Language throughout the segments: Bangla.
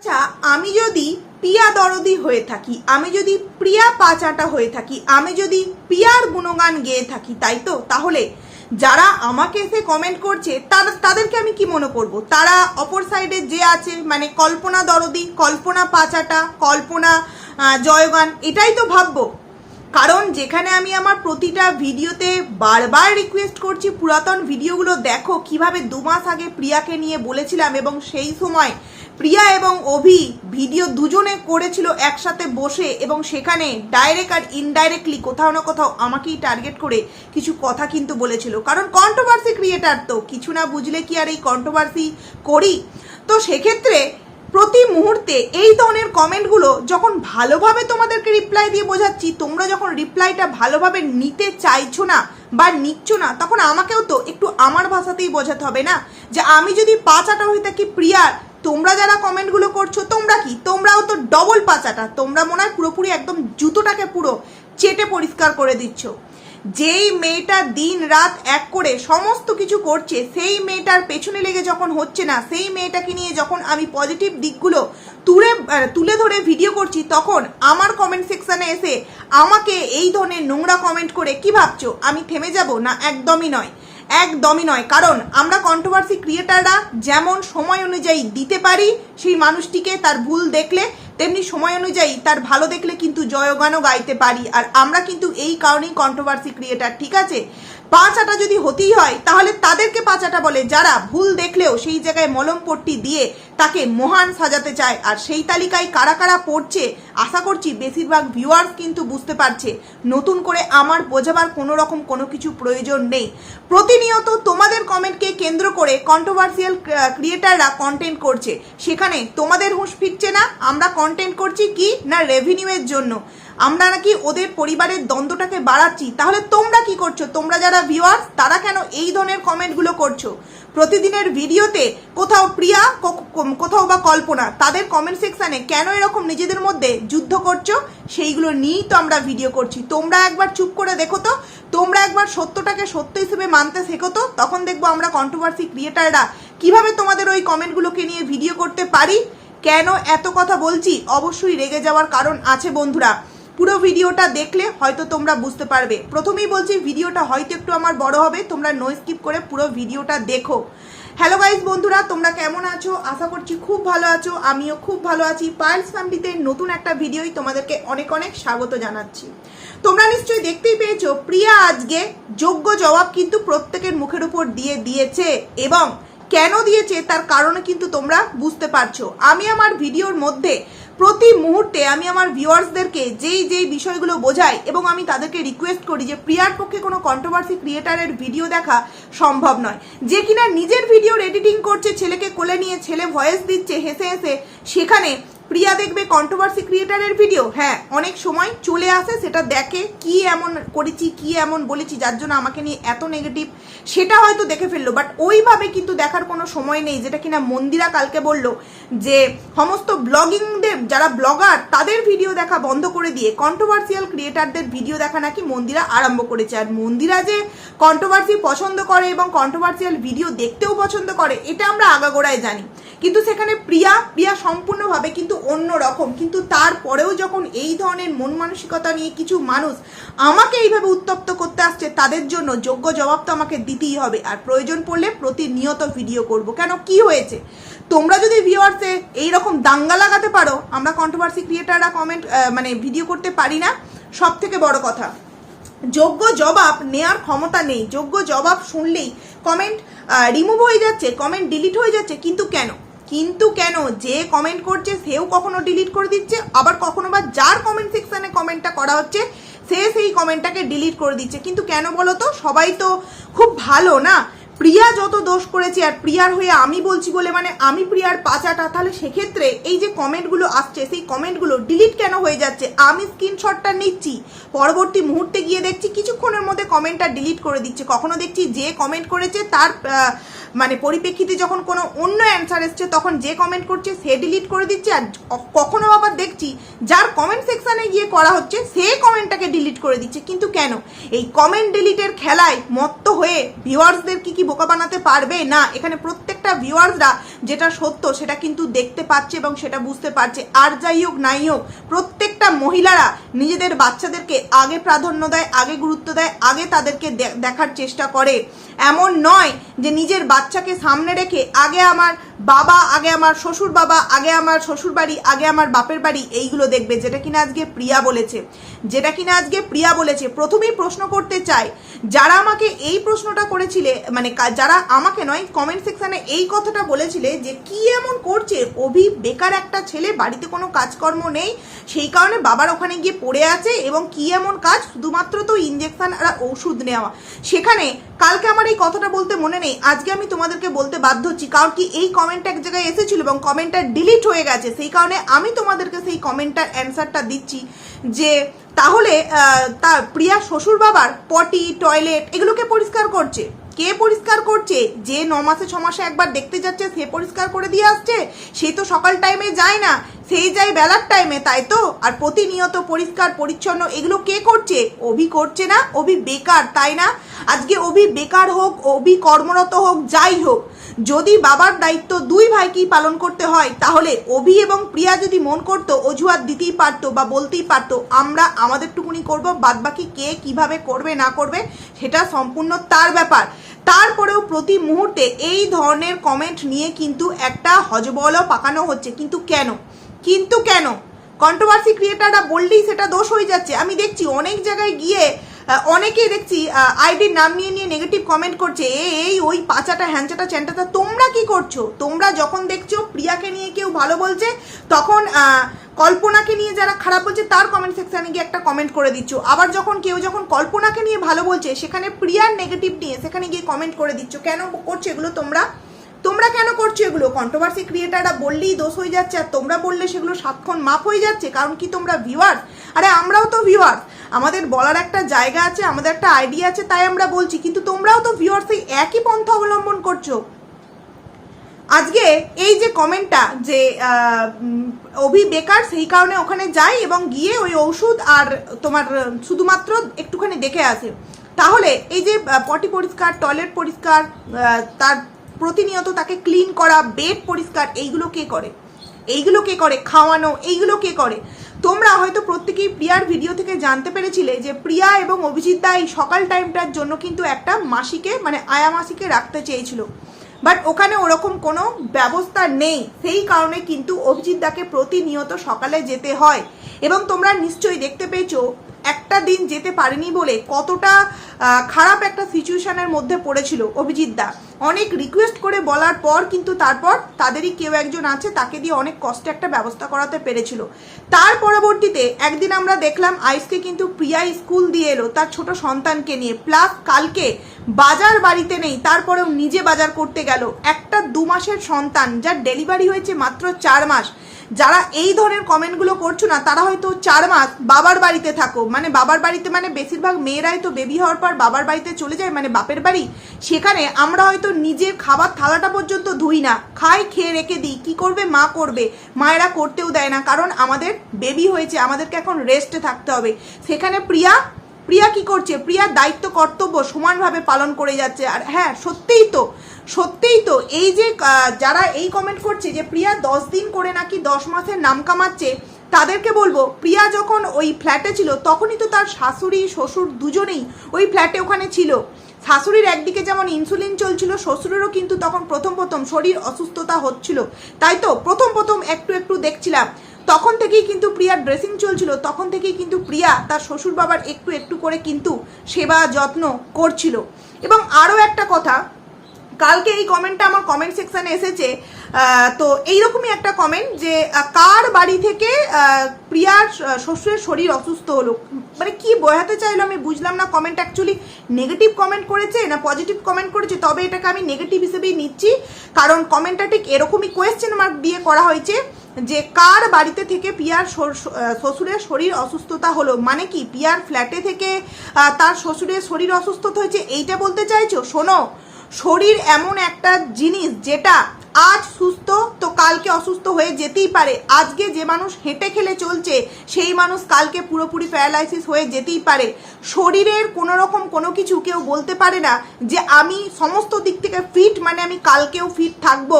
আচ্ছা আমি যদি প্রিয়া দরদি হয়ে থাকি, আমি যদি প্রিয়া পাচাটা হয়ে থাকি, আমি যদি প্রিয়ার গুণগান গেয়ে থাকি, তাই তো? তাহলে যারা আমাকে এসে কমেন্ট করছে, তারা, তাদেরকে আমি কি মনে করব? তারা অপর সাইডে যে আছে মানে কল্পনা দরদি, কল্পনা পাচাটা, কল্পনা জয়গান, এটাই তো ভাববো। কারণ যেখানে আমি আমার প্রতিটা ভিডিওতে বারবার রিকোয়েস্ট করছি, পুরাতন ভিডিওগুলো দেখো, কীভাবে দু মাস আগে প্রিয়াকে নিয়ে বলেছিলাম এবং সেই সময় প্রিয়া এবং অভি ভিডিও দুজনে করেছিল একসাথে বসে এবং সেখানে ডাইরেক্ট আর ইনডাইরেক্টলি কোথাও না কোথাও আমাকেই টার্গেট করে কিছু কথা কিন্তু বলেছিল। কারণ কন্ট্রোভার্সি ক্রিয়েটার তো, কিছু না বুঝলে কি আর এই কন্ট্রোভার্সি করি? তো সেক্ষেত্রে প্রতি মুহূর্তে এই ধরনের কমেন্টগুলো যখন ভালোভাবে তোমাদেরকে রিপ্লাই দিয়ে বোঝাচ্ছি, তোমরা যখন রিপ্লাইটা ভালোভাবে নিতে চাইছো না বা নিচ্ছ না, তখন আমাকেও তো একটু আমার ভাষাতেই বোঝাতে হবে না? যে আমি যদি পাঁচাটা হয়ে থাকি প্রিয়ার তোমরা যারা কমেন্টগুলো করছ, তোমরা কি? তোমরাও তো ডবল পাচাটা। তোমরা মনে হয় পুরোপুরি একদম জুতোটাকে পুরো চেটে পরিষ্কার করে দিচ্ছ। যেই মেয়েটা দিন রাত এক করে সমস্ত কিছু করছে, সেই মেয়েটার পেছনে লেগে যখন হচ্ছে না, সেই মেয়েটাকে নিয়ে যখন আমি পজিটিভ দিকগুলো তুলে তুলে ধরে ভিডিও করছি, তখন আমার কমেন্ট সেকশনে এসে আমাকে এই ধরনের নোংরা কমেন্ট করে কি ভাবছ? আমি থেমে যাব? না, একদমই নয়। একদমই নয়। কারণ আমরা কন্ট্রোভার্সি ক্রিয়েটাররা যেমন সময় অনুযায়ী দিতে পারি, সেই মানুষটিকে তার ভুল দেখলে, তেমনি সময় অনুযায়ী তার ভালো দেখলে কিন্তু জয়গানও গাইতে পারি। আর আমরা কিন্তু এই কারণেই কন্ট্রোভার্সি ক্রিয়েটার ঠিক আছে? পাঁচ আটা যদি হতেই হয়, তাহলে তাদেরকে পাঁচ আটা বলে। যারা ভুল দেখলেও সেই জায়গায় মলমপট্টি দিয়ে তাকে মহান সাজাতে চায়। আর সেই তালিকায় কারা কারা পড়ছে, আশা করছি বেশিরভাগ ভিউয়ার্স কিন্তু বুঝতে পারছে। নতুন করে আমার বোঝাবার কোনো রকম কোনো কিছু প্রয়োজন নেই। প্রতিনিয়ত তোমাদের কমেন্টকে কেন্দ্র করে কন্ট্রোভার্সিয়াল ক্রিয়েটাররা কন্টেন্ট করছে। সেখানে তোমাদের হুঁশ ফিরছে না? আমরা কন্টেন্ট করছি কি না রেভিনিউয়ের জন্য? আমরা নাকি ওদের পরিবারের দ্বন্দ্বটাকে বাড়াচ্ছি? তাহলে তোমরা কি করছ? তোমরা যারা ভিউয়ার্স তারা কেন এই ধরনের কমেন্টগুলো করছ? প্রতিদিনের ভিডিওতে কোথাও প্রিয়া কোথাও বা কল্পনা, তাদের কমেন্ট সেকশানে কেন এরকম নিজেদের মধ্যে যুদ্ধ করছ, সেইগুলো নিয়েই তো আমরা ভিডিও করছি। তোমরা একবার চুপ করে দেখো তো, তোমরা একবার সত্যটাকে সত্য হিসেবে মানতে শেখো তো, তখন দেখব আমরা কন্ট্রোভার্সি ক্রিয়েটাররা কীভাবে তোমাদের ওই কমেন্টগুলোকে নিয়ে ভিডিও করতে পারি, কেন এত কথা বলছি, অবশ্যই রেগে যাওয়ার কারণ আছে বন্ধুরা। পুরো ভিডিওটা দেখলে হয়তো তোমরা বুঝতে পারবে। প্রথমেই বলছি, ভিডিওটা হয়তো একটু আমার বড় হবে, তোমরা নো স্কিপ করে পুরো ভিডিওটা দেখো। হ্যালো গাইজ বন্ধুরা, তোমরা কেমন আছো? আশা করছি খুব ভালো আছো, আমিও খুব ভালো আছি। পার্লস ফ্যামিলিতে নতুন একটা ভিডিওই তোমাদেরকে অনেক অনেক স্বাগত জানাচ্ছি। তোমরা নিশ্চয়ই দেখতেই পেয়েছ, প্রিয়া আজকে যোগ্য জবাব কিন্তু প্রত্যেকের মুখের উপর দিয়ে দিয়েছে এবং কেন দিয়েছে তার কারণে কিন্তু তোমরা বুঝতে পারছ। আমি আমার ভিডিওর মধ্যে প্রতি মুহূর্তে আমি আমার ভিউয়ার্সদেরকে যেই যেই বিষয়গুলো বোঝাই এবং আমি তাদেরকে রিকোয়েস্ট করি যে প্রিয়ার পক্ষে কোনো কন্ট্রোভার্সি ক্রিয়েটারের ভিডিও দেখা সম্ভব নয়। যে কিনা নিজের ভিডিওর এডিটিং করছে, ছেলেকে কোলে নিয়ে ছেলে ভয়েস দিচ্ছে, হেসে হেসে, সেখানে প্রিয়া দেখবে কন্ট্রোভার্সি ক্রিয়েটারের ভিডিও হ্যাঁ অনেক সময় চলে আসে, সেটা দেখে কি এমন করেছি, কি এমন বলেছি, যার জন্য আমাকে নিয়ে এত নেগেটিভ সেটা হয়তো দেখে ফেলল। বাট ওইভাবে কিন্তু দেখার কোনো সময় নেই, যেটা কিনা মন্দিরা কালকে বলল যে, সমস্ত ব্লগিংদের যারা ব্লগার তাদের ভিডিও দেখা বন্ধ করে দিয়ে কন্ট্রোভার্সিয়াল ক্রিয়েটারদের ভিডিও দেখা নাকি মন্দিরা আরম্ভ করেছে। আর মন্দিরা যে কন্ট্রোভার্সি পছন্দ করে এবং কন্ট্রোভার্সিয়াল ভিডিও দেখতেও পছন্দ করে, এটা আমরা আগাগোড়ায় জানি। কিন্তু সেখানে প্রিয়া প্রিয়া সম্পূর্ণভাবে কিন্তু অন্য রকম কিন্তু তারপরেও যখন এই ধরনের মন মানসিকতা নিয়ে কিছু মানুষ আমাকে এইভাবে উত্তপ্ত করতে আসছে, তাদের জন্য যোগ্য জবাব তো আমাকে দিতেই হবে। আর প্রয়োজন পড়লে প্রতিনিয়ত ভিডিও করব। কেন? কি হয়েছে? তোমরা যদি ভিউয়ার্সে এইরকম দাঙ্গা লাগাতে পারো, আমরা কন্ট্রোভার্সি ক্রিয়েটাররা কমেন্ট মানে ভিডিও করতে পারি না। সব থেকে বড় কথা, যোগ্য জবাব নেয়ার ক্ষমতা নেই। যোগ্য জবাব শুনলেই কমেন্ট রিমুভ হয়ে যাচ্ছে কমেন্ট ডিলিট হয়ে যাচ্ছে, কিন্তু কেন? কিন্তু কেন? যে কমেন্ট করছে, সেও কখনো ডিলিট করে দিচ্ছে, আবার কখনো বা যার কমেন্ট সেকশানে কমেন্টটা করা হচ্ছে, সে সেই কমেন্টটাকে ডিলিট করে দিচ্ছে। কিন্তু কেন বলো তো? সবাই তো খুব ভালো, না? প্রিয়া যত দোষ করেছে আর প্রিয়ার হয়ে আমি বলছি বলে মানে আমি প্রিয়ার পাচাটা, তাহলে সেক্ষেত্রে এই যে কমেন্টগুলো আসছে, সেই কমেন্টগুলো ডিলিট কেন হয়ে যাচ্ছে? আমি স্ক্রিনশটটা নিচ্ছি। পরবর্তী মুহূর্তে গিয়ে দেখছি কিছুক্ষণের মধ্যে কমেন্টটা ডিলিট করে দিচ্ছে। কখনো দেখছি যে কমেন্ট করেছে তার মানে পরিপ্রেক্ষিতে যখন কোনো অন্য অ্যান্সার এসছে, তখন যে কমেন্ট করছে সে ডিলিট করে দিচ্ছে। আর কখনো আবার দেখছি যার কমেন্ট সেকশানে গিয়ে করা হচ্ছে, সে কমেন্টটাকে ডিলিট করে দিচ্ছে। কিন্তু কেন? এই কমেন্ট ডিলিটের খেলায় মত্ত হয়ে ভিউয়ার্সদের কি কি বোকা বানাতে পারবে? না, এখানে প্রত্যেকটা ভিউয়ার্সরা যেটা সত্য সেটা কিন্তু দেখতে পাচ্ছে এবং সেটা বুঝতে পারছে। আর যাই হোক, নাই হোক, প্রত্যেকটা মহিলারা নিজেদের বাচ্চাদেরকে আগে প্রাধান্য দেয়, আগে গুরুত্ব দেয়, আগে তাদেরকে দেখার চেষ্টা করে। এমন নয় যে নিজের বাচ্চাকে সামনে রেখে আগে আমার বাবা, আগে আমার শ্বশুর বাবা, আগে আমার শ্বশুর বাড়ি, আগে আমার বাপের বাড়ি এইগুলো দেখবে, যেটা কিনা আজকে প্রিয়া বলেছে। যেটা কিনা আজকে প্রিয়া বলেছে। প্রথমেই প্রশ্ন করতে চাই, যারা আমাকে এই প্রশ্নটা করেছিলে মানে যারা আমাকে নয় কমেন্ট সেকশনে এই কথাটা বলেছিলে যে কি এমন করছে? অভি বেকার একটা ছেলে, বাড়িতে কোনো কাজকর্ম নেই, সেই কারণে বাবার ওখানে গিয়ে পড়ে আছে এবং কি এমন কাজ? শুধুমাত্র তো ইঞ্জেকশন আর ওষুধ নেওয়া। সেখানে কালকে আমার এই কথাটা বলতে মনে নেই, আজকে আমি তোমাদেরকে বলতে বাধ্য হচ্ছি, কারণ কি এই কমেন্টটা এক জায়গায় এসেছিল এবং কমেন্টটা ডিলিট হয়ে গেছে, সেই কারণে আমি তোমাদেরকে সেই কমেন্টটার অ্যান্সারটা দিচ্ছি যে তাহলে তার প্রিয়া শ্বশুর বাবার পটি টয়লেট এগুলোকে পরিষ্কার করছে। কে পরিষ্কার করছে? যে ন মাসে, ছ মাসে একবার দেখতে যাচ্ছে, সে পরিষ্কার করে দিয়ে আসছে? সে তো সকাল টাইমে যায় না, সেই যায় বেলার টাইমে তাই তো? আর প্রতিনিয়ত পরিষ্কার, পরিচ্ছন্ন, এগুলো কে করছে? অভি করছে না, অভি বেকার, তাই না? আজকে অভি বেকার হোক, অভি কর্মরত হোক, যাই হোক, যদি বাবার দায়িত্ব দুই ভাইকেই পালন করতে হয়, তাহলে অভি এবং প্রিয়া যদি মন করতো, অজুহাত দিতেই পারতো বা বলতেই পারতো, আমরা আমাদের টুকুনি করব, বাদবাকি কে কীভাবে করবে, না করবে, সেটা সম্পূর্ণ তার ব্যাপার। তারপরেও প্রতি মুহূর্তে এই ধরনের কমেন্ট নিয়ে কিন্তু একটা হজবল পাকানো হচ্ছে। কিন্তু কেন? কিন্তু কেন? কন্ট্রোভার্সি ক্রিয়েটাররা বললেই সেটা দোষ হয়ে যাচ্ছে। আমি দেখছি অনেক জায়গায় গিয়ে অনেকেই দেখছি আইডির নাম নিয়ে নিয়ে নেগেটিভ কমেন্ট করছে। এ, এই, ওই পাচাটা হ্যাঞ্চাটা চ্যান্টাটা তোমরা কি করছ? তোমরা যখন দেখছ, প্রিয়াকে নিয়ে কেউ ভালো বলছে, তখন কল্পনাকে নিয়ে যারা খারাপ বলছে, তার কমেন্ট সেকশনে গিয়ে একটা কমেন্ট করে দিচ্ছ। আবার যখন কেউ যখন কল্পনাকে নিয়ে ভালো বলছে, সেখানে প্রিয়ার নেগেটিভ নিয়ে সেখানে গিয়ে কমেন্ট করে দিচ্ছ, কেন করছ এগুলো তোমরা? তোমরা কেন করছ এগুলো? কন্ট্রোভার্সি ক্রিয়েটাররা বললেই দোষ হয়ে যাচ্ছে, আর তোমরা বললে সেগুলো সাতক্ষণ মাপ হয়ে যাচ্ছে, কারণ কি তোমরা ভিউয়ার্স আরে আমরাও তো ভিউয়ার্স আমাদের বলার একটা জায়গা আছে, আমাদের একটা আইডিয়া আছে, তাই আমরা বলছি। কিন্তু তোমরাও তো ভিউয়ার্স একই পন্থা অবলম্বন করছ। আজকে এই যে কমেন্টটা যে অভি বেকার, সেই কারণে ওখানে যায় এবং গিয়ে ওই ওষুধ আর তোমার শুধুমাত্র একটুখানি দেখে আসে। তাহলে এই যে পটি পরিষ্কার, টয়লেট পরিষ্কার তার প্রতিনিয়ত তাকে ক্লিন করা বেড পরিষ্কার, এইগুলো কে করে? এইগুলো কে করে? খাওয়ানো, এইগুলো কে করে? তোমরা হয়তো প্রত্যেকেই প্রিয়ার ভিডিও থেকে জানতে পেরেছিলে যে, প্রিয়া এবং অভিজিৎ দা এই সকাল টাইমটার জন্য কিন্তু একটা মাসিকে মানে আয়া মাসিকে রাখতে চেয়েছিল। বাট ওখানে ওরকম কোনো ব্যবস্থা নেই। সেই কারণে কিন্তু অভিজিৎ দাকে প্রতিনিয়ত সকালে যেতে হয়। এবং তোমরা নিশ্চয়ই দেখতে পেয়েছ একটা দিন যেতে পারেনি বলে কতটা খারাপ একটা সিচুয়েশনের মধ্যে পড়েছিল অভিজিৎ দা। অনেক রিকোয়েস্ট করে বলার পর কিন্তু তারপর তাদেরই কেউ একজন আছে, তাকে দিয়ে অনেক কষ্টে একটা ব্যবস্থা করাতে পেরেছিল। তার পরবর্তীতে একদিন আমরা দেখলাম আইসকে কিন্তু প্রিয়া স্কুল দিয়ে এলো, তার ছোট সন্তানকে নিয়ে। প্লাস কালকে বাজার বাড়িতে নেই, তারপরেও নিজে বাজার করতে গেল। একটা দু মাসের সন্তান, যার ডেলিভারি হয়েছে মাত্র চার মাস। যারা এই ধরনের কমেন্টগুলো করছ না, তারা হয়তো চার মাস বাবার বাড়িতে থাকো। মানে বাবার বাড়িতে মানে বেশিরভাগ মেয়েরাই তো বেবি হওয়ার পর বাবার বাড়িতে চলে যায় মানে বাপের বাড়ি। সেখানে আমরা হয়তো নিজের খাবার থালাটা পর্যন্ত ধুই না। খাই, খেয়ে রেখে দিই। কি করবে? মা করবে। মায়েরা করতেও দেয় না। কারণ আমাদের বেবি হয়েছে, আমাদেরকে এখন রেস্টে থাকতে হবে। সেখানে প্রিয়া প্রিয়া কি করছে? প্রিয়ার দায়িত্ব, কর্তব্য সমানভাবে পালন করে যাচ্ছে। আর হ্যাঁ সত্যিই তো সত্যিই তো, এই যে যারা এই কমেন্ট করছে যে প্রিয়া দশ দিন করে নাকি দশ মাসের নাম কামাচ্ছে, তাদেরকে বলব, প্রিয়া যখন ওই ফ্ল্যাটে ছিল, তখনই তো তার শাশুড়ি, শ্বশুর দুজনেই ওই ফ্ল্যাটে ওখানে ছিল। শাশুড়ির একদিকে যেমন ইনসুলিন চলছিল, শ্বশুরেরও কিন্তু তখন প্রথম প্রথম শরীর অসুস্থতা হচ্ছিল। তাই তো, প্রথম প্রথম একটু একটু দেখছিলাম। তখন থেকেই কিন্তু প্রিয়ার ড্রেসিং চলছিল, তখন থেকেই কিন্তু প্রিয়া তার শ্বশুর বাবার একটু একটু করে কিন্তু সেবা যত্ন করছিল। এবং আরও একটা কথা, কালকে এই কমেন্টটা আমার কমেন্ট সেকশনে এসেছে তো এইরকমই একটা কমেন্ট যে কার বাড়ি থেকে প্রিয়ার শ্বশুরের শরীর অসুস্থ হলো? মানে কি বোঝাতে চাইলো আমি বুঝলাম না কমেন্ট অ্যাকচুয়ালি নেগেটিভ কমেন্ট করেছে না পজিটিভ কমেন্ট করেছে? তবে এটাকে আমি নেগেটিভ হিসেবেই নিচ্ছি, কারণ কমেন্টটা ঠিক এরকমই কোয়েশ্চেন মার্ক দিয়ে করা হয়েছে। যে কার বাড়িতে থেকে পিয়ার শ্বশুরের শরীর অসুস্থতা হলো? মানে কি, পিয়ার ফ্ল্যাটে থেকে তার শ্বশুরের শরীর অসুস্থতা হয়েছে? এইটা বলতে চাইছো? শোনো, শরীর এমন একটা জিনিস যেটা আজ সুস্থ, তো কালকে অসুস্থ হয়ে যেতেই পারে। আজকে যে মানুষ হেঁটে খেলে চলছে, সেই মানুষ কালকে পুরোপুরি প্যারালাইসিস হয়ে যেতেই পারে। শরীরের কোনো রকম কোনো কিছু কেউ বলতে পারে না যে আমি সমস্ত দিক থেকে ফিট মানে আমি কালকেও ফিট থাকব।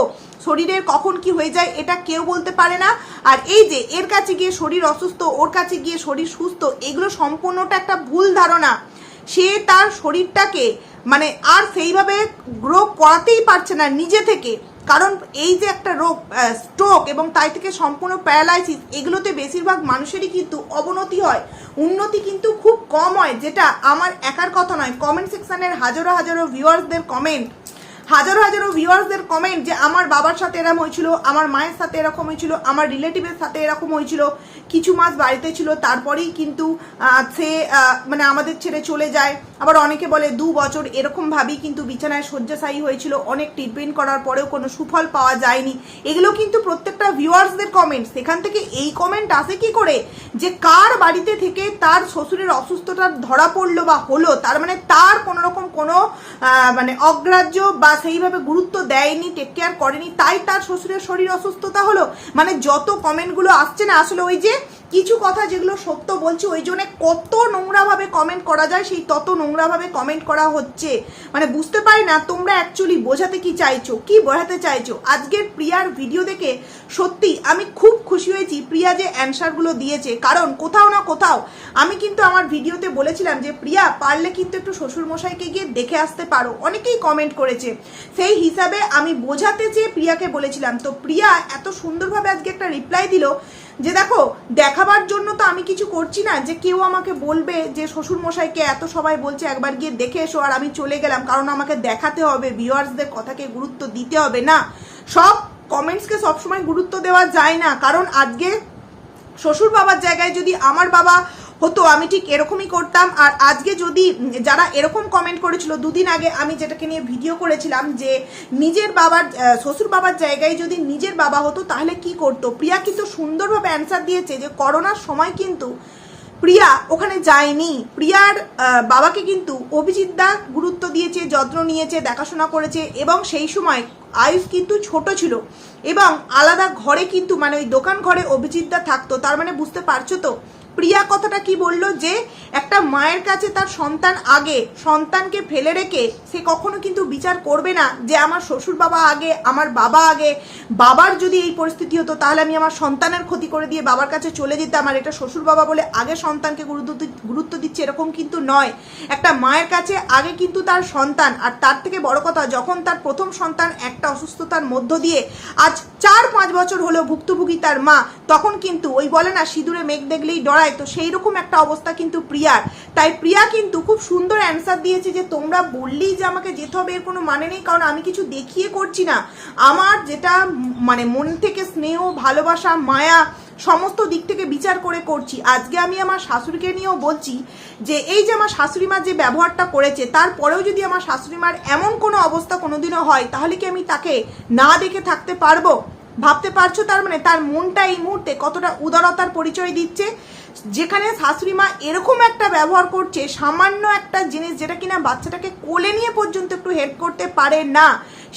শরীরের কখন কি হয়ে যায় এটা কেউ বলতে পারে না। আর এই যে এর কাছে গিয়ে শরীর অসুস্থ, ওর কাছে গিয়ে শরীর সুস্থ, এগুলো সম্পূর্ণটা একটা ভুল ধারণা। সে তার শরীরটাকে মানে আর সেইভাবে গ্রো করাতেই পারছে না নিজে থেকে। কারণ এই যে একটা রোগ স্ট্রোক এবং তাই থেকে সম্পূর্ণ প্যারালাইসিস এগুলোতে বেশিরভাগ মানুষেরই কিন্তু অবনতি হয়। উন্নতি কিন্তু খুব কম হয়, যেটা আমার একার কথা নয়। কমেন্ট সেকশনের হাজারো হাজারো ভিউয়ার্সদের কমেন্ট হাজারো হাজারো ভিউয়ার্সদের কমেন্ট যে আমার বাবার সাথে এরকম হয়েছিল, আমার মায়ের সাথে এরকম হয়েছিল, আমার রিলেটিভের সাথে এরকম হয়েছিল। কিছু মাস বাড়িতে ছিল, তারপরেই কিন্তু সে মানে আমাদের ছেড়ে চলে যায়। আবার অনেকে বলে দু বছর এরকম ভাবেই কিন্তু বিছানায় শয্যাশায়ী হয়েছিল, অনেক ট্রিটমেন্ট করার পরেও কোনো সুফল পাওয়া যায়নি। এগুলো কিন্তু প্রত্যেকটা ভিউয়ার্সদের কমেন্ট সেখান থেকে এই কমেন্ট আসে কি করে? যে কার বাড়িতে থেকে তার শ্বশুরের অসুস্থতা ধরা পড়ল বা হলো, তার মানে তার কোনো রকম কোনো মানে অগ্রাহ্য বা সেইভাবে গুরুত্ব দেয়নি টেক কেয়ার করেনি, তাই তার শ্বশুরের শরীর অসুস্থতা হলো। মানে যত কমেন্টগুলো আসছে না, আসলে ওই যে কিছু কথা যেগুলো সত্য বলছি, ওই জন্য কত নোংরাভাবে কমেন্ট করা যায়, সেই তত নোংরাভাবে কমেন্ট করা হচ্ছে। মানে বুঝতে পারি না তোমরা অ্যাকচুয়ালি বোঝাতে কি চাইছো, কি বোঝাতে চাইছো। আজকের প্রিয়ার ভিডিও দেখে সত্যি আমি খুব খুশি হয়েছি, প্রিয়া যে অ্যান্সারগুলো দিয়েছে। কারণ কোথাও না কোথাও আমি কিন্তু আমার ভিডিওতে বলেছিলাম যে, প্রিয়া, পারলে কিন্তু একটু শ্বশুরমশাইকে গিয়ে দেখে আসতে পারো। অনেকেই কমেন্ট করেছে। সেই হিসাবে আমি বোঝাতে চেয়ে প্রিয়াকে বলেছিলাম। তো প্রিয়া এত সুন্দরভাবে আজকে একটা রিপ্লাই দিল যে দেখো, দেখাবার জন্য তো আমি কিছু করছি না, যে কেউ আমাকে বলবে যে শ্বশুরমশাইকে এত সবাই বলছে, একবার গিয়ে দেখে এসো আর আমি চলে গেলাম, কারণ আমাকে দেখাতে হবে ভিউয়ার্সদের কথাকে গুরুত্ব দিতে হবে না। সব কমেন্টসকে সবসময় গুরুত্ব দেওয়া যায় না, কারণ আজকে শ্বশুর বাবার জায়গায় যদি আমার বাবা হতো, আমি ঠিক এরকমই করতাম। আর আজকে যদি যারা এরকম কমেন্ট করেছিল, দুদিন আগে আমি যেটাকে নিয়ে ভিডিও করেছিলাম যে, নিজের বাবার শ্বশুর বাবার জায়গায় যদি নিজের বাবা হতো, তাহলে কি করতো? প্রিয়া কিন্তু সুন্দরভাবে অ্যান্সার দিয়েছে যে, করোনার সময় কিন্তু প্রিয়া ওখানে যায়নি। প্রিয়ার বাবাকে কিন্তু অভিজিৎ দা গুরুত্ব দিয়েছে, যত্ন নিয়েছে, দেখাশোনা করেছে এবং সেই সময় আয়ুষ কিন্তু ছোট ছিল এবং আলাদা ঘরে কিন্তু মানে ওই দোকান ঘরে অভিজিৎ দা থাকতো। তার মানে বুঝতে পারছ তো? প্রিয়া কথাটা কি বলল যে, একটা মায়ের কাছে তার সন্তান আগে, সন্তানকে ফেলে রেখে সে কখনো কিন্তু বিচার করবে না যে আমার শ্বশুর বাবা আগে, আমার বাবা আগে। বাবার যদি এই পরিস্থিতি হতো, তাহলে আমি আমার সন্তানের ক্ষতি করে দিয়ে বাবার কাছে চলে যেতাম। আর এটা শ্বশুর বাবা বলে আগে সন্তানকে গুরুত্ব গুরুত্ব দিচ্ছে এরকম কিন্তু নয়। একটা মায়ের কাছে আগে কিন্তু তার সন্তান। আর তার থেকে বড় কথা, যখন তার প্রথম সন্তান একটা অসুস্থতার মধ্য দিয়ে আজ চার পাঁচ বছর হলেও ভুক্তভোগী তার মা, তখন কিন্তু ওই বলে না, সিঁদুরে মেঘ দেখলেই ডরায়। তো সেই রকম একটা অবস্থা কিন্তু প্রিয়ার তাই প্রিয়া কিন্তু খুব সুন্দর অ্যান্সার দিয়েছে যে, তোমরা বললেই যে আমাকে যেতে হবে, এর কোনো মানে নেই, কারণ আমি কিছু দেখিয়ে করছি না। আমার যেটা মানে মন থেকে স্নেহ, ভালোবাসা, মায়া সমস্ত দিক থেকে বিচার করে করছি। আজকে আমি আমার শাশুড়িকে নিয়েও বলছি যে, এই যে আমার শাশুড়ি মা যে ব্যবহারটা করেছে, তারপরেও যদি আমার শাশুড়ি মার এমন কোনো অবস্থা কোনোদিনও হয়, তাহলে কি আমি তাকে না দেখে থাকতে পারব? ভাবতে পারছ তার মানে? তার মনটা এই মুহূর্তে কতটা উদারতার পরিচয় দিচ্ছে? যেখানে শাশুড়ি মা এরকম একটা ব্যবহার করছে, সামান্য একটা জিনিস যেটা কিনা বাচ্চাটাকে কোলে নিয়ে পর্যন্ত একটু হেল্প করতে পারে না,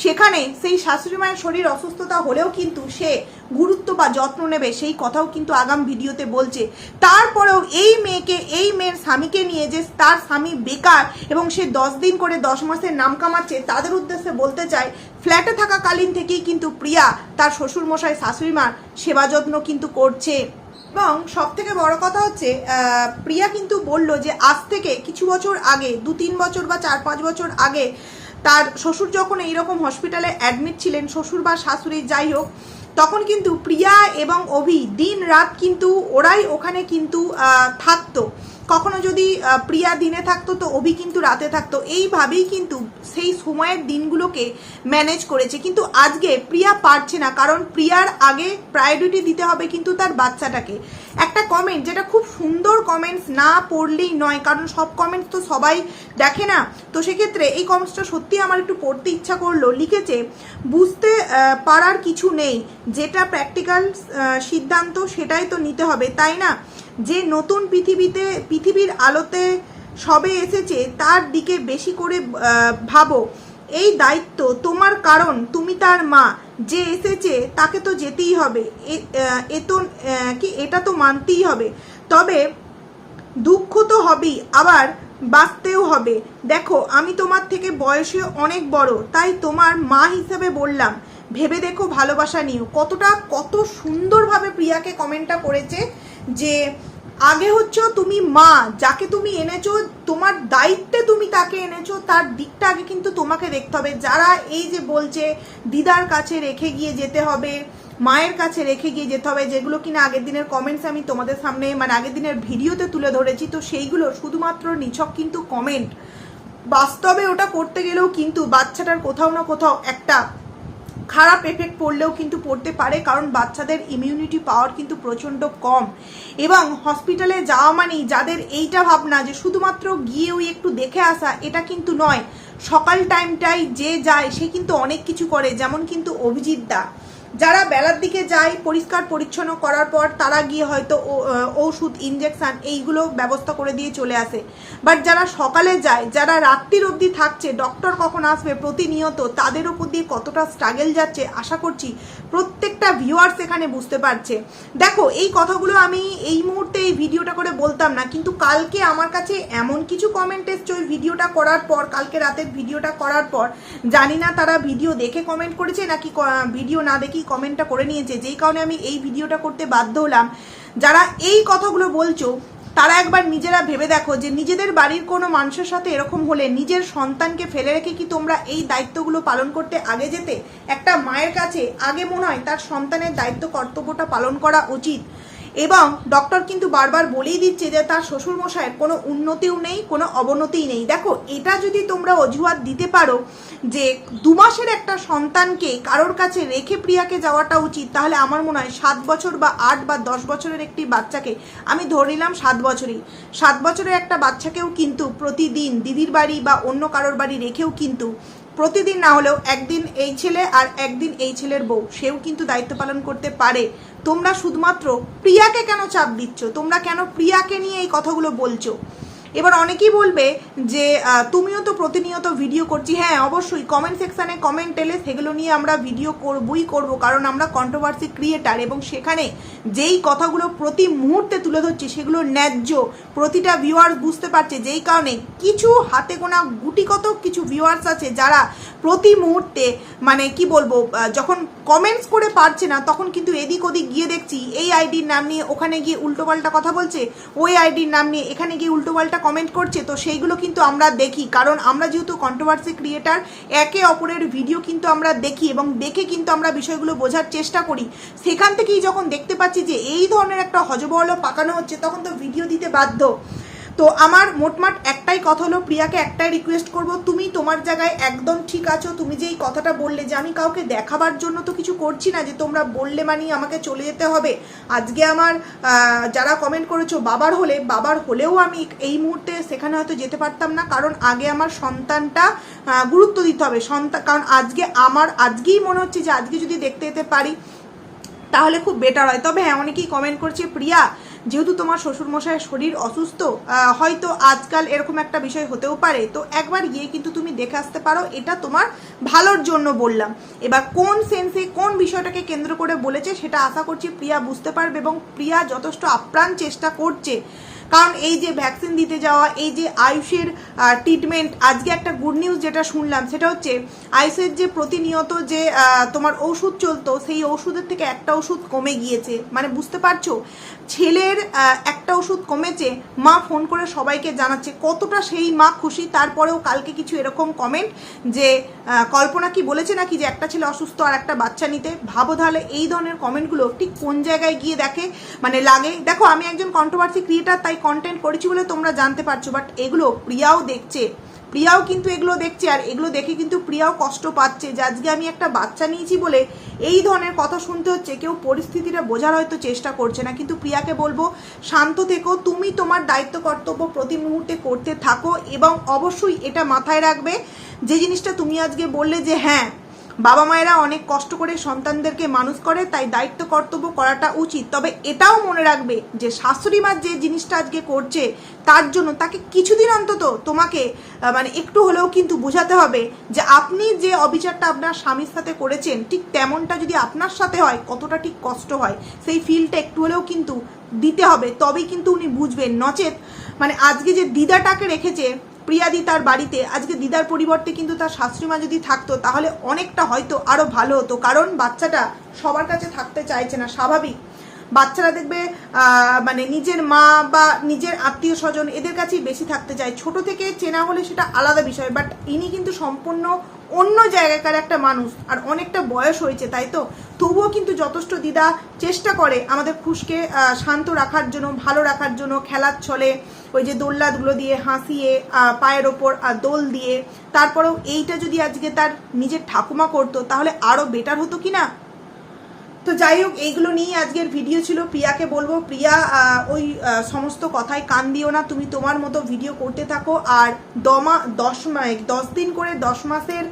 সেখানে সেই শাশুড়ি মায়ের শরীর অসুস্থতা হলেও কিন্তু সে গুরুত্ব বা যত্ন নেবে, সেই কথাও কিন্তু আগাম ভিডিওতে বলছে। তারপরেও এই মেয়েকে, এই মেয়ের স্বামীকে নিয়ে যে তার স্বামী বেকার এবং সে দশ দিন করে দশ মাসের নাম কামাচ্ছে, তাদের উদ্দেশ্যে বলতে চাই, ফ্ল্যাটে থাকাকালীন থেকেই কিন্তু প্রিয়া তার শ্বশুর মশাই শাশুড়ি মার সেবা যত্ন কিন্তু করছে। এবং সব থেকে বড় কথা হচ্ছে প্রিয়া কিন্তু বলল যে আজ থেকে কিছু বছর আগে, দু তিন বছর বা চার পাঁচ বছর আগে, তার শ্বশুর যখন এইরকম হসপিটালে অ্যাডমিট ছিলেন, শ্বশুর বা শাশুড়ি যাই হোক, তখন কিন্তু প্রিয়া এবং অভি দিন রাত কিন্তু ওরাই ওখানে কিন্তু থাকতো। কখনো যদি প্রিয়া দিনে থাকতো তো অভি কিন্তু রাতে থাকতো। এইভাবেই কিন্তু সেই সময়ের দিনগুলোকে ম্যানেজ করেছে। কিন্তু আজকে প্রিয়া পারছে না, কারণ প্রিয়ার আগে প্রায়োরিটি দিতে হবে কিন্তু তার বাচ্চাটাকে। একটা কমেন্ট যেটা খুব সুন্দর কমেন্টস না পড়লেই নয়, কারণ সব কমেন্টস তো সবাই দেখে না। তো সেক্ষেত্রে এই কমেন্টসটা সত্যি আমার একটু পড়তে ইচ্ছা করল। লিখেছে, বুঝতে পারার কিছু নেই। যেটা প্র্যাকটিক্যাল সিদ্ধান্ত সেটাই তো নিতে হবে, তাই না? যে নতুন পৃথিবীতে, পৃথিবীর আলোতে সবে এসেছে, তার দিকে বেশি করে ভাবো। এই দায়িত্ব তোমার কারণ, তুমি তার মা। যে এসেছে, তাকে তো যেতেই হবে। এ- তো কি, এটা তো মানতেই হবে। তবে দুঃখ তো হবেই, আবার বাঁচতেও হবে। দেখো, আমি তোমার থেকে বয়সে অনেক বড়, তাই তোমার মা হিসেবে বললাম, ভেবে দেখো ভালোবাসা নিও। কতটা, কত সুন্দরভাবে প্রিয়াকে কমেন্টটা করেছে। যে আগে হচ্ছে তুমি মা, যাকে তুমি এনেছো, তোমার দায়িত্বে তুমি তাকে এনেছো, তার দিকটা আগে কিন্তু তোমাকে দেখতে হবে। যারা এই যে বলছে, দিদার কাছে রেখে গিয়ে যেতে হবে, মায়ের কাছে রেখে গিয়ে যেতে হবে, যেগুলো কিনা আগের দিনের কমেন্টস আমি তোমাদের সামনে মানে আগের দিনের ভিডিওতে তুলে ধরেছি, তো সেইগুলো শুধুমাত্র নিছক কিন্তু কমেন্ট বাস্তবে ওটা করতে গেলেও কিন্তু বাচ্চাটার কোথাও না কোথাও একটা খারাপ এফেক্ট পড়লেও কিন্তু পড়তে পারে, কারণ বাচ্চাদের ইমিউনিটি পাওয়ার কিন্তু প্রচণ্ড কম। এবং হসপিটালে যাওয়া মানেই যাদের এইটা ভাবনা যে শুধুমাত্র গিয়ে ওই একটু দেখে আসা, এটা কিন্তু নয়। সকাল টাইমটাই যে যায়, সে কিন্তু অনেক কিছু করে, যেমন কিন্তু অভিজিৎ দা। যারা বেলার দিকে যায়, পরিষ্কার পরিচ্ছন্ন করার পর তারা গিয়ে হয়তো ওষুধ ইঞ্জেকশন এইগুলো ব্যবস্থা করে দিয়ে চলে আসে। বাট যারা সকালে যায়, যারা রাত্রির অবধি থাকছে ডক্টর কখন আসবে প্রতিনিয়ত, তাদের উপর দিয়ে কতটা স্ট্রাগেল যাচ্ছে, আশা করছি প্রত্যেকটা ভিউয়ার্স এখানে বুঝতে পারছে। দেখো, এই কথাগুলো আমি এই মুহূর্তে এই ভিডিওটা করে বলতাম না, কিন্তু কালকে আমার কাছে এমন কিছু কমেন্ট এসছে ওই ভিডিওটা করার পর, কালকে রাতের ভিডিওটা করার পর, জানি না তারা ভিডিও দেখে কমেন্ট করেছে নাকি ভিডিও না দেখেই কমেন্টটা করে নিয়েছে, যেই কারণে আমি এই ভিডিওটা করতে বাধ্য হলাম। যারা এই কথাগুলো বলছো, তারা একবার নিজেরা ভেবে দেখো যে নিজেদের বাড়ির কোনো মানুষের সাথে এরকম হলে নিজের সন্তানকে ফেলে রেখে কি তোমরা এই দায়িত্বগুলো পালন করতে আগে যেতে? একটা মায়ের কাছে আগে মনে হয় তার সন্তানের দায়িত্ব, কর্তব্যটা পালন করা উচিত। এবং ডক্টর কিন্তু বারবার বলেই দিচ্ছে যে তার শ্বশুর মশাইয়ের কোনো উন্নতিও নেই, কোনো অবনতিই নেই। দেখো, এটা যদি তোমরা অজুহাত দিতে পারো যে দু মাসের একটা সন্তানকে কারোর কাছে রেখে প্রিয়াকে যাওয়াটা উচিত, তাহলে আমার মনে হয় সাত বছর বা আট বা দশ বছরের একটি বাচ্চাকে, আমি ধরে নিলাম সাত বছরই, সাত বছরের একটা বাচ্চাকেও কিন্তু প্রতিদিন দিদির বাড়ি বা অন্য কারোর বাড়ি রেখেও কিন্তু প্রতিদিন না হলেও একদিন এই ছেলে আর একদিন এই ছেলের বউ, সেও কিন্তু দায়িত্ব পালন করতে পারে। তোমরা শুধুমাত্র প্রিয়াকে কেন চাপ দিচ্ছ? তোমরা কেন প্রিয়াকে নিয়ে এই কথাগুলো বলছো? এবার অনেকেই বলবে যে তুমিও তো প্রতিনিয়ত ভিডিও করছি। হ্যাঁ অবশ্যই কমেন্ট সেকশানে কমেন্ট এলে সেগুলো নিয়ে আমরা ভিডিও করবই করব, কারণ আমরা কন্ট্রোভার্সি ক্রিয়েটার এবং সেখানে যেই কথাগুলো প্রতি মুহূর্তে তুলে ধরছি, সেগুলো ন্যায্য। প্রতিটা ভিউয়ার্স বুঝতে পারছে, যেই কারণে কিছু হাতে গোনা গুটি কত কিছু ভিউয়ার্স আছে যারা প্রতি মুহূর্তে মানে কি বলব যখন কমেন্টস করে পারছে না, তখন কিন্তু এদিক ওদিক গিয়ে দেখছি, এই আইডির নাম নিয়ে ওখানে গিয়ে উল্টোপাল্টা কথা বলছে, ওই আইডির নাম নিয়ে এখানে গিয়ে উল্টোপাল্টা কমেন্ট করছে, তো সেইগুলো কিন্তু আমরা দেখি। কারণ আমরা যেহেতু কন্ট্রোভার্সি ক্রিয়েটার একে অপরের ভিডিও কিন্তু আমরা দেখি এবং দেখে কিন্তু আমরা বিষয়গুলো বোঝার চেষ্টা করি। সেখান থেকেই যখন দেখতে পাচ্ছি যে এই ধরনের একটা হজবহল পাকানো হচ্ছে, তখন তো ভিডিও দিতে বাধ্য। তো আমার মোটমাট একটাই কথা হলো, প্রিয়াকে একটাই রিকোয়েস্ট করব, তুমি তোমার জায়গায় একদম ঠিক আছো, তুমি যে এই কথাটা বললে যে আমি কাউকে দেখাবার জন্য তো কিছু করছি না, যে তোমরা বললে মানি আমাকে চলে যেতে হবে। আজকে আমার যারা কমেন্ট করেছ বাবার হলে, বাবার হলেও আমি এই মুহূর্তে সেখানে হয়তো যেতে পারতাম না, কারণ আগে আমার সন্তানটা গুরুত্ব দিতে হবে। সন্তান কারণ আজকে আমার, আজকেই মনে হচ্ছে যে আজকে যদি দেখতে যেতে পারি, তাহলে খুব বেটার হয়। তবে হ্যাঁ অনেকেই কমেন্ট করছে, প্রিয়া যেহেতু তোমার শ্বশুরমশাইয়ের শরীর অসুস্থ হয়তো আজকাল এরকম একটা বিষয় হতেও পারে। তো একবার গিয়ে কিন্তু তুমি দেখে আসতে পারো, এটা তোমার ভালোর জন্য বললাম। এবার কোন সেন্সে কোন বিষয়টাকে কেন্দ্র করে বলেছে সেটা আশা করছি প্রিয়া বুঝতে পারবে এবং প্রিয়া যথেষ্ট আপ্রাণ চেষ্টা করছে। কারণ এই যে ভ্যাকসিন দিতে যাওয়া, এই যে আয়ুষের ট্রিটমেন্ট আজকে একটা গুড নিউজ যেটা শুনলাম, সেটা হচ্ছে আয়ুষের যে প্রতিনিয়ত যে তোমার ওষুধ চলতো, সেই ওষুধের থেকে একটা ওষুধ কমে গিয়েছে। মানে বুঝতে পারছ? ছেলের একটা ওষুধ কমেছে, মা ফোন করে সবাইকে জানাচ্ছে, কতটা সেই মা খুশি? তারপরেও কালকে কিছু এরকম কমেন্ট যে কল্পনা কি বলেছে নাকি যে একটা ছেলে অসুস্থ আর একটা বাচ্চা নিতে? ভাবো তাহলে এই ধরনের কমেন্টগুলো ঠিক কোন জায়গায় গিয়ে দেখে? মানে লাগে, দেখো আমি একজন কন্ট্রোভার্সি ক্রিয়েটার তাই কন্টেন্ট করেছি বলে তোমরা জানতে পারছ বাট এগুলো প্রিয়াও দেখছে। প্রিয়াও কিন্তু এগুলো দেখছে আর এগুলো দেখে কিন্তু প্রিয়াও কষ্ট পাচ্ছে। যে আজকে আমি একটা বাচ্চা নিয়েছি বলে এই ধরনের কথা শুনতে হচ্ছে, কেউ পরিস্থিতিটা বোঝার হয়তো চেষ্টা করছে না। কিন্তু প্রিয়াকে বলব, শান্ত থেকো, তুমি তোমার দায়িত্ব, কর্তব্য প্রতি মুহূর্তে করতে থাকো এবং অবশ্যই এটা মাথায় রাখবে। যে জিনিসটা তুমি আজকে বললে যে হ্যাঁ বাবা মায়েরা অনেক কষ্ট করে সন্তানদেরকে মানুষ করে, তাই দায়িত্ব কর্তব্য করাটা উচিত। তবে এটাও মনে রাখবে যে শাশুড়ি মা যে জিনিসটা আজকে করছে, তার জন্য তাকে কিছুদিন অন্তত তোমাকে মানে একটু হলেও কিন্তু বোঝাতে হবে যে আপনি যে অবিচারটা আপনার স্বামীর সাথে করেছেন, ঠিক তেমনটা যদি আপনার সাথে হয়, কতটা ঠিক কষ্ট হয়, সেই ফিলটা একটু হলেও কিন্তু দিতে হবে। তবেই কিন্তু উনি বুঝবেন। নচেত মানে আজকে যে দিদাটাকে রেখেছে প্রিয়াদি তার বাড়িতে, আজকে দিদার পরিবর্তে কিন্তু তার শাশুড়ি মা যদি থাকতো, তাহলে অনেকটা হয়তো আরও ভালো হতো। কারণ বাচ্চাটা সবার কাছে থাকতে চাইছে না, স্বাভাবিক। বাচ্চারা দেখবে মানে নিজের মা বা নিজের আত্মীয় স্বজন এদের কাছেই বেশি থাকতে চায়। ছোট থেকে চেনা হলে সেটা আলাদা বিষয় বাট ইনি কিন্তু সম্পূর্ণ অন্য জায়গাকার একটা মানুষ, আর অনেকটা বয়স হয়েছে, তাই তো? তবুও কিন্তু যথেষ্ট দিদা চেষ্টা করে আমাদের খুশকে শান্ত রাখার জন্য, ভালো রাখার জন্য খেলার ছলে, ওই যে দোল্লাদগুলো দিয়ে হাসিয়ে পায়ের ওপর দোল দিয়ে, তারপরেও এইটা যদি আজকে তার নিজের ঠাকুমা করতো, তাহলে আরও বেটার হতো কি না তো যাই হোক, এইগুলো নিয়ে আজকের ভিডিও ছিল। প্রিয়াকে বলব, প্রিয়া ওই সমস্ত কথায় কান দিও না, তুমি তোমার মতো ভিডিও করতে থাকো। আর দমা, দশ মাস দশ দিন করে, দশ মাসের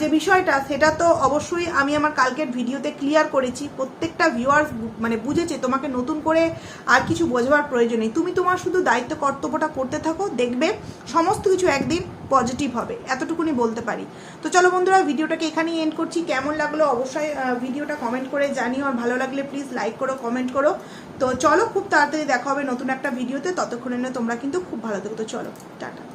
যে বিষয়টা, সেটা তো অবশ্যই আমি আমার কালকের ভিডিওতে ক্লিয়ার করেছি। প্রত্যেকটা ভিউয়ার্স মানে বুঝেছে, তোমাকে নতুন করে আর কিছু বোঝবার প্রয়োজন নেই। তুমি তোমার শুধু দায়িত্ব, কর্তব্যটা করতে থাকো, দেখবে সমস্ত কিছু একদিন পজিটিভ হবে। এতটুকুনি বলতে পারি। তো চলো বন্ধুরা ভিডিওটাকে এখানেই এন্ড করছি। কেমন লাগল অবশ্যই ভিডিওটা কমেন্ট করে জানিও আর ভালো লাগলে প্লিজ লাইক করো কমেন্ট করো। তো চলো, খুব তাড়াতাড়ি দেখা হবে নতুন একটা ভিডিওতে ততক্ষণে তোমরা কিন্তু খুব ভালো থেকো। তো চলো, টাটা।